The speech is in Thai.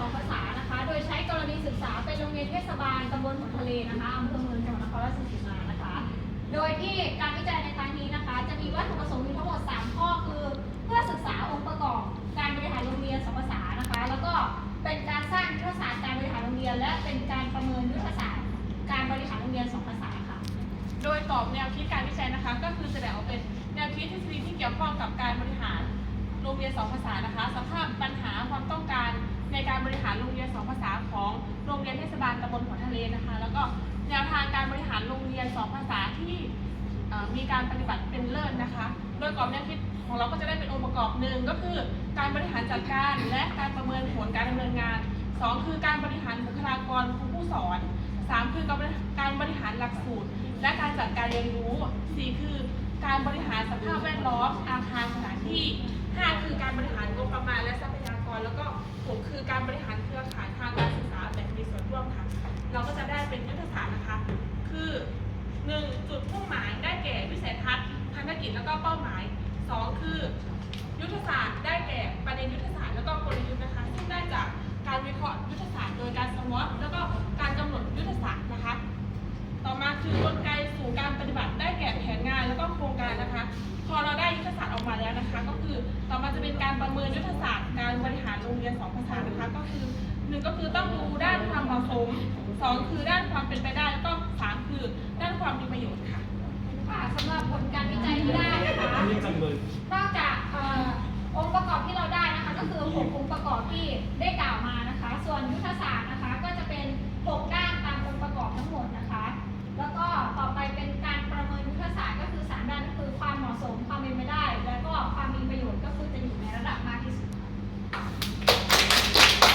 สองภาษานะคะ โดยใช้กรณีศึกษาเป็นโรงเรียนเทศบาลตำบลหัวทะเลนะคะอำเภอเมืองจังหวัดนครราชสีมานะคะ โดยที่การวิจัยในครั้งนี้นะคะ จะมีวัตถุประสงค์อยู่ทั้งหมด 3 ข้อคือ เพื่อศึกษาองค์ประกอบการบริหารโรงเรียนสองภาษานะคะ แล้วก็เป็นการสร้างยุทธศาสตร์การบริหารโรงเรียน และเป็นการประเมินยุทธศาสตร์การบริหารโรงเรียนสองภาษาค่ะ โดยกรอบแนวคิดการวิจัยนะคะ ก็คือจะแบ่งออกเป็นแนวคิดทฤษฎีที่เกี่ยวข้องกับการบริหารโรงเรียนสองภาษานะคะสภาพปัญ นะคะ แล้วก็แนวทางการบริหารโรงเรียนสองภาษาที่มีการปฏิบัติเป็นเลิศนะคะ โดยกรอบแนวคิดของเราก็จะได้เป็นองค์ประกอบหนึ่งก็คือ การบริหารจัดการและการประเมินผลการดำเนินงานสองคือการบริหารบุคลากรครูผู้สอนสามคือการบริหารหลักสูตร และการจัดการเรียนรู้สี่คือการบริหารสภาพแวดล้อมอาคารสถานที่ห้าคือการบริหารงบประมาณและทรัพยากร แล้วก็หกคือการบริหารเครือข่ายทางการศึกษาแบบมีส่วนร่วมค่ะ เราก็จะได้เป็นยุทธศาสตร์นะคะ คือหนึ่งจุดมุ่งหมายได้แก่วิสัยทัศน์พันธกิจแล้วก็เป้าหมายสองคือ ยุทธศาสตร์ได้แก่ประเด็นยุทธศาสตร์แล้วก็กลยุทธ์นะคะซึ่งได้จากการวิเคราะห์ยุทธศาสตร์โดยการสมอตแล้วก็การกำหนดยุทธศาสตร์นะคะ ต่อมาคือกลไกสู่การปฏิบัติได้แก่แผนงานแล้วก็โครงการนะคะ พอเราได้ยุทธศาสตร์ออกมาแล้วนะคะ ก็คือต่อมาจะเป็นการประเมินยุทธศาสตร์การบริหารโรงเรียนสองภาษานะคะก็คือ หนึ่งก็คือต้องดูด้านความเหมาะสมสองคือด้านความเป็นไปได้แล้วก็สามคือด้านความมีประโยชน์ค่ะ